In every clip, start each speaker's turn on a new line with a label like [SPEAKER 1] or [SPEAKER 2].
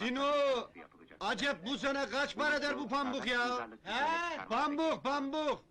[SPEAKER 1] Sino! Acep bu sene kaç para eder bu pambuk ya?
[SPEAKER 2] He?
[SPEAKER 1] Pambuk, pambuk!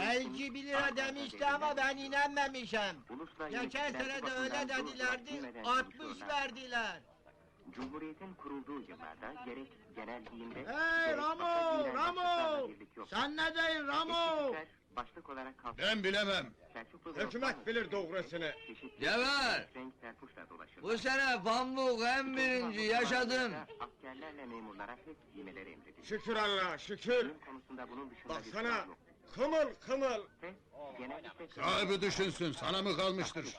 [SPEAKER 2] 50 bir lira demişti ama ben inanmamışım. Geçen sene de öyle dedilerdi, 60 verdiler.
[SPEAKER 3] Cumhuriyetin kurulduğu yıllarda gerek genel giyimde...
[SPEAKER 1] Hey
[SPEAKER 3] gerek
[SPEAKER 1] Ramo, Ramo! Sen ne deyin Ramo?
[SPEAKER 3] Başlık olarak kalktı.
[SPEAKER 1] Ben bilemem. Hükümet bilir doğrusunu.
[SPEAKER 3] terpuşla dolaşırdı.
[SPEAKER 4] Bu sene pamuk en birinci yaşadım.
[SPEAKER 3] Askerlerle memurlara hep giymeleri emredildi.
[SPEAKER 1] Şükür Allah, şükür. Baksana,
[SPEAKER 3] Ve genellikle
[SPEAKER 1] Sahibi düşünsün, sana mı kalmıştır?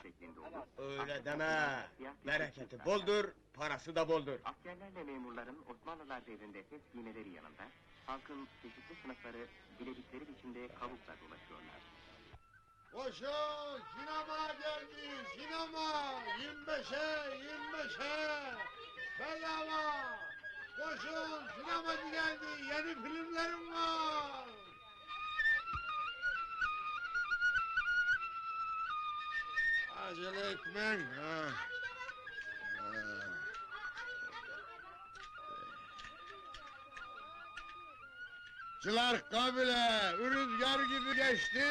[SPEAKER 1] Öyle deme. Bereketi boldur, parası da boldur.
[SPEAKER 3] Askerlerle memurların Osmanlılar devrinde fes giymeleri yanında halkın çeşitli sınıfları diledikleri biçimde kavukla dolaşıyorlar.
[SPEAKER 1] Koşun, sinema geldi, sinema! 25'e, 25'e! Bedava! Koşun, sinemacı geldi, yeni filmlerim var! Acele etmen, ha! Çılar kabile, rüzgar gibi geçti.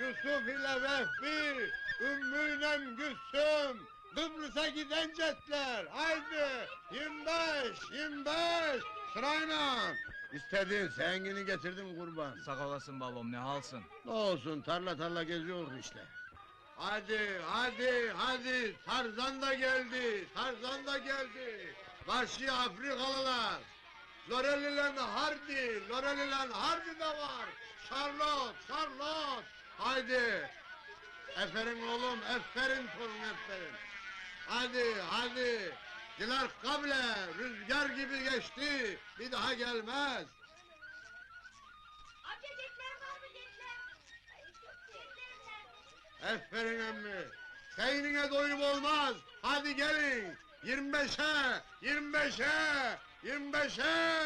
[SPEAKER 1] Yusuf ile Vehbi, Ümmü'yle Gülsüm. Kıbrıs'a giden jetler. Haydi, 25, 25. Sırayla. İstediğin zengini getirdim kurban.
[SPEAKER 5] Sağ olasın babam ne halsın?
[SPEAKER 1] Ne olsun tarla tarla geziyoruz işte. Hadi, hadi, hadi. Tarzan da geldi, Tarzan da geldi. Karşı Afrikalılar. Lorelilen Hardy, Lorelilen Hardy de var. Charlotte, Charlotte. Haydi. Eferin oğlum, eferin torun eferin. Hadi, hadi. Diler kable, rüzgar gibi geçti. Bir daha gelmez. Aferin emmi. Seynine doyum olmaz. Hadi gelin. 25'e, 25'e, 25'e.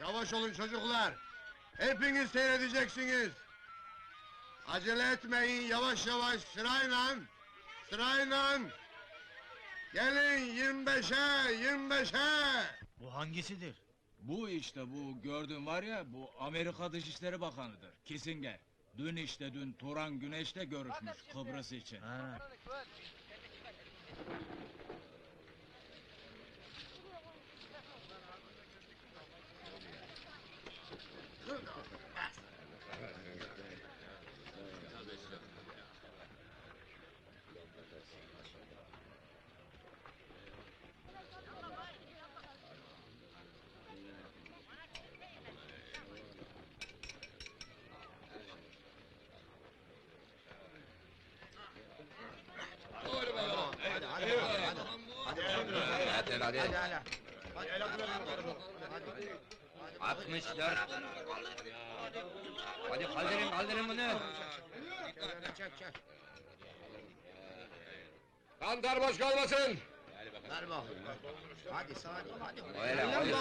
[SPEAKER 1] Yavaş olun çocuklar. Hepiniz seyredeceksiniz. Acele etmeyin yavaş yavaş sırayla. Sırayla. Gelin 25'e, 25'e.
[SPEAKER 5] Bu hangisidir? Bu işte bu gördüğün var ya bu Amerika Dışişleri Bakanı'dır. Kissinger. Dün işte dün Turan Güneş'le görüşmüş Kıbrıs için.
[SPEAKER 4] Hadi hadi.
[SPEAKER 2] Hadi
[SPEAKER 4] 64. Hadi kaldırın kaldırın bunu.
[SPEAKER 2] Çek çek.
[SPEAKER 1] Kantar boş kalmasın.
[SPEAKER 2] Ver bakayım. Hadi Salih hadi.
[SPEAKER 4] Öyle
[SPEAKER 2] Öyle.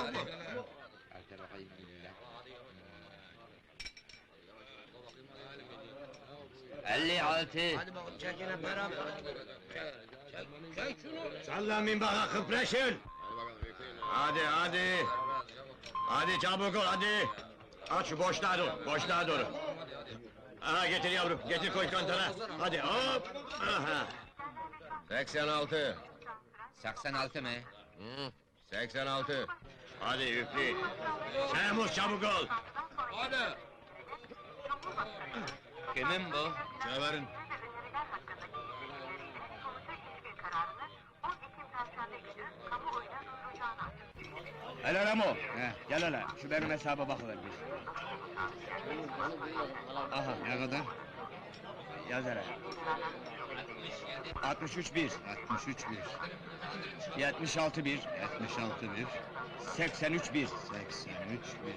[SPEAKER 4] Hadi bakayım bismillah. 56.
[SPEAKER 2] Hadi bakalım çekine beraber. Çek, çek şunu.
[SPEAKER 1] Sallamayın bana kıpreşin. Hadi hadi. Hadi çabuk ol hadi. Aç şu boşluğa dur. Boşluğa dur. Aha getir yavrum. Getir koy kantara. Hadi hop. Aha. 86.
[SPEAKER 4] 86 mı?
[SPEAKER 1] 86. Hadi üfle. Şemus çabuk ol.
[SPEAKER 4] Hadi. Kimin bu?
[SPEAKER 1] Severin.
[SPEAKER 5] Hele Ramo. Gel hele şu benim hesaba bakıver bir. Aha ne kadar? Yaz hele. 63 1. 63 1. 76 1. 76 1. 83 1. 83 1.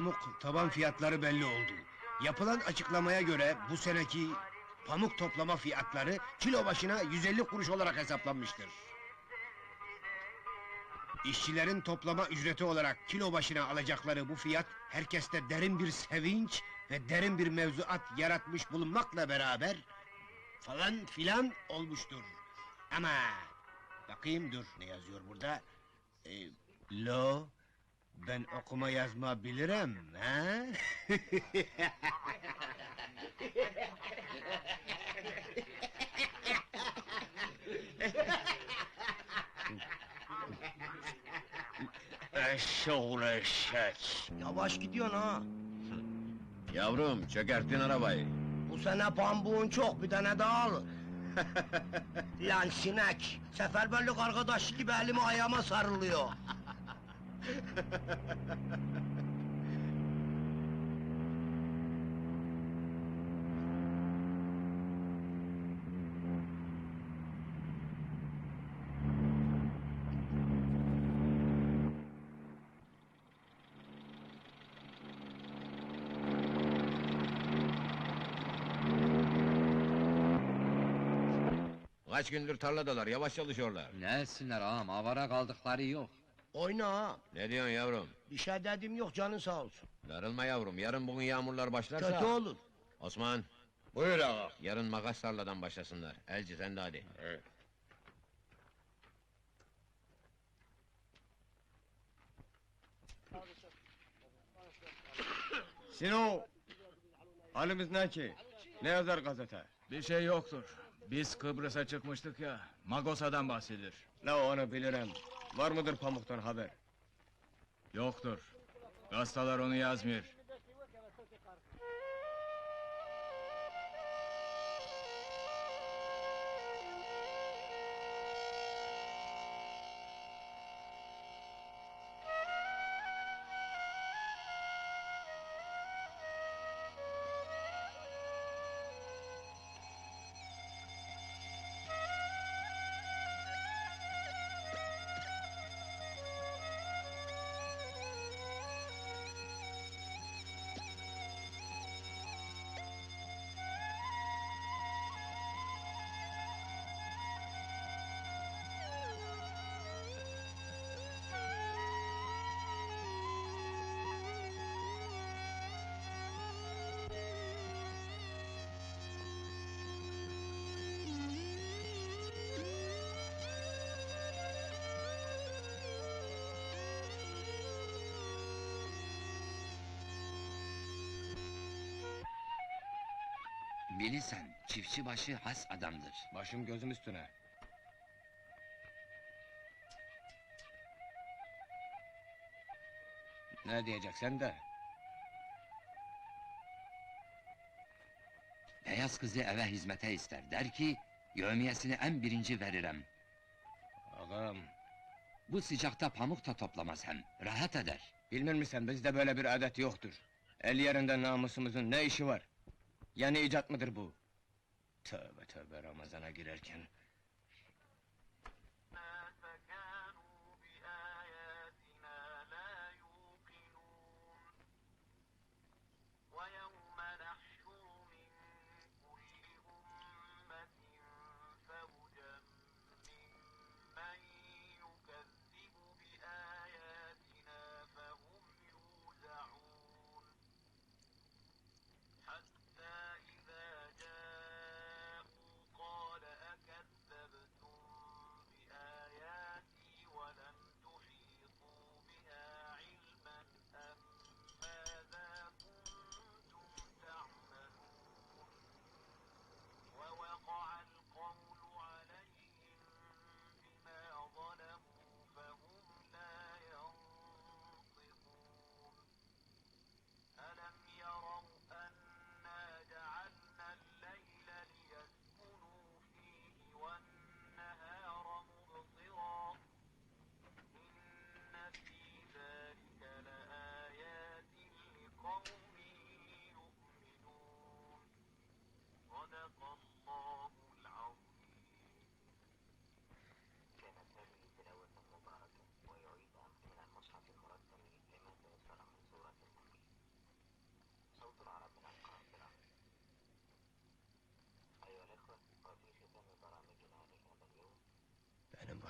[SPEAKER 6] pamuk taban fiyatları belli oldu. Yapılan açıklamaya göre bu seneki pamuk toplama fiyatları kilo başına 150 kuruş olarak hesaplanmıştır. İşçilerin toplama ücreti olarak kilo başına alacakları bu fiyat herkeste derin bir sevinç ve derin bir mevzuat yaratmış bulunmakla beraber falan filan olmuştur. Ama bakayım dur ne yazıyor burada? Ee, lo ben okuma yazma bilirim ha? Eşşoğlu eşek.
[SPEAKER 2] Yavaş gidiyorsun ha.
[SPEAKER 7] Yavrum çökerttin arabayı.
[SPEAKER 2] Bu sene pambuğun çok bir tane daha al. Lan sinek, seferberlik arkadaşı gibi elimi ayağıma sarılıyor.
[SPEAKER 7] Kaç gündür tarladalar, yavaş çalışıyorlar.
[SPEAKER 4] Ne etsinler ağam, avara kaldıkları yok.
[SPEAKER 2] Oyna ha.
[SPEAKER 7] Ne diyorsun yavrum?
[SPEAKER 2] Bir şey dedim yok canın sağ olsun.
[SPEAKER 7] Darılma yavrum, yarın bugün yağmurlar başlarsa...
[SPEAKER 2] Kötü olur.
[SPEAKER 7] Osman,
[SPEAKER 6] Buyur ağa.
[SPEAKER 7] yarın makas tarladan başlasınlar. Elci sen de hadi.
[SPEAKER 5] Sino! Halimiz ne ki? Ne yazar gazete?
[SPEAKER 8] Bir şey yoktur. Biz Kıbrıs'a çıkmıştık ya, Magosa'dan bahsedilir.
[SPEAKER 5] La onu bilirim. Var mıdır pamuktan haber?
[SPEAKER 8] Yoktur. Gazeteler onu yazmıyor.
[SPEAKER 4] Bilirsen, çiftçi başı has adamdır.
[SPEAKER 5] Başım gözüm üstüne. Ne diyeceksen de.
[SPEAKER 4] Beyaz kızı eve hizmete ister. Der ki, yövmiyesini en birinci veririm.
[SPEAKER 5] Ağam,
[SPEAKER 4] Bu sıcakta pamuk da toplamaz hem. Rahat eder.
[SPEAKER 5] bilmir misin bizde böyle bir adet yoktur. El yerinde namusumuzun ne işi var? Yeni icat mıdır bu? Tövbe tövbe Ramazan'a girerken.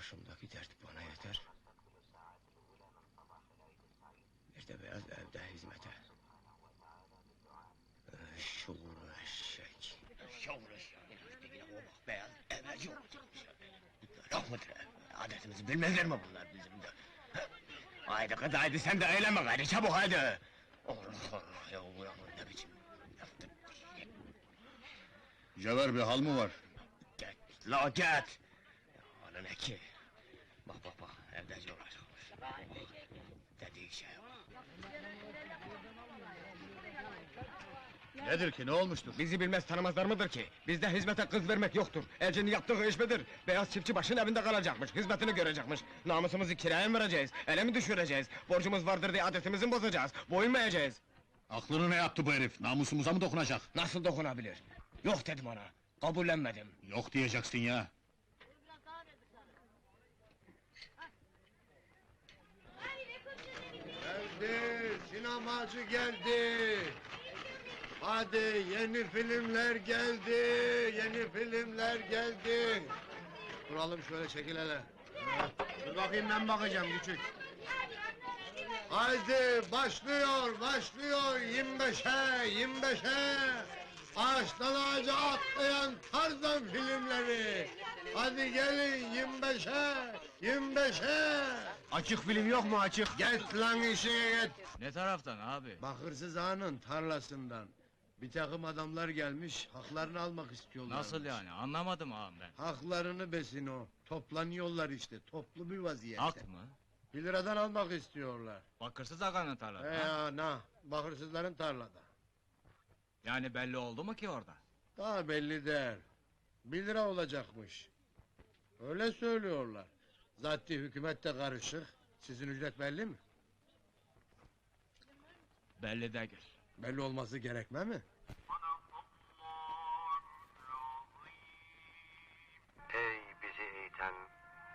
[SPEAKER 6] Başımdaki dert bana yeter. Bir de beyaz evde hizmete. Şuur eşek. Şuur eşek. Ötekine o bak beyaz eve yok. Yok mudur? Adetimizi bilmezler mi bunlar bizim de? Haydi kız haydi sen de eyleme haydi çabuk haydi. Allah Allah ya bu ne biçim laftır.
[SPEAKER 1] Cevher bir hal mı var?
[SPEAKER 6] Git la git. Ana ne ki? Bak bak bak evde yoracakmış. Dediği şeye bak.
[SPEAKER 1] Nedir ki ne olmuştur?
[SPEAKER 6] Bizi bilmez tanımazlar mıdır ki? Bizde hizmete kız vermek yoktur. Elçinin yaptığı iş midir? Beyaz çiftçi başın evinde kalacakmış, hizmetini görecekmiş. Namusumuzu kiraya mı vereceğiz? Ele mi düşüreceğiz? Borcumuz vardır diye adetimizi mi bozacağız? Boyun mu eğeceğiz?
[SPEAKER 1] Aklını ne yaptı bu herif? Namusumuza mı dokunacak?
[SPEAKER 6] Nasıl dokunabilir? Yok dedim ona. Kabullenmedim.
[SPEAKER 1] Yok diyeceksin ya. Geldi, sinemacı geldi. Hadi yeni filmler geldi, yeni filmler geldi. Duralım şöyle çekil hele.
[SPEAKER 7] Dur bakayım ben bakacağım küçük.
[SPEAKER 1] Haydi başlıyor, başlıyor 25'e, 25'e. Ağaçtan ağaca atlayan Tarzan filmleri. Hadi gelin 25'e, 25'e.
[SPEAKER 7] Açık film yok mu açık?
[SPEAKER 1] Git lan işine git.
[SPEAKER 5] Ne taraftan abi?
[SPEAKER 1] Bakırsız ağanın tarlasından. Bir takım adamlar gelmiş, haklarını almak istiyorlar.
[SPEAKER 5] Nasıl yani? Anlamadım ağam ben.
[SPEAKER 1] Haklarını besin o. Toplanıyorlar işte, toplu bir vaziyette.
[SPEAKER 5] Hak mı?
[SPEAKER 1] Bir liradan almak istiyorlar.
[SPEAKER 5] Bakırsız Hakan'ın tarlası.
[SPEAKER 1] He
[SPEAKER 5] ha?
[SPEAKER 1] ana, bakırsızların tarlada.
[SPEAKER 5] Yani belli oldu mu ki orada?
[SPEAKER 1] Daha belli der. Bir lira olacakmış. Öyle söylüyorlar. Zaten hükümet de karışık. Sizin ücret belli mi?
[SPEAKER 5] Belli değil.
[SPEAKER 1] Belli olması gerekme mi?
[SPEAKER 9] Ey bizi eğiten,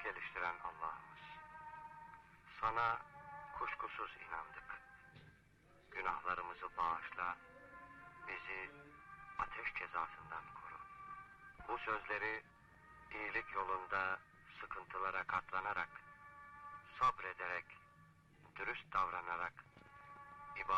[SPEAKER 9] geliştiren Allah'ımız. Sana kuşkusuz inandık. Günahlarımızı bağışla, bizi ateş cezasından koru. Bu sözleri iyilik yolunda sıkıntılara katlanarak, sabrederek, dürüst davranarak, ibadet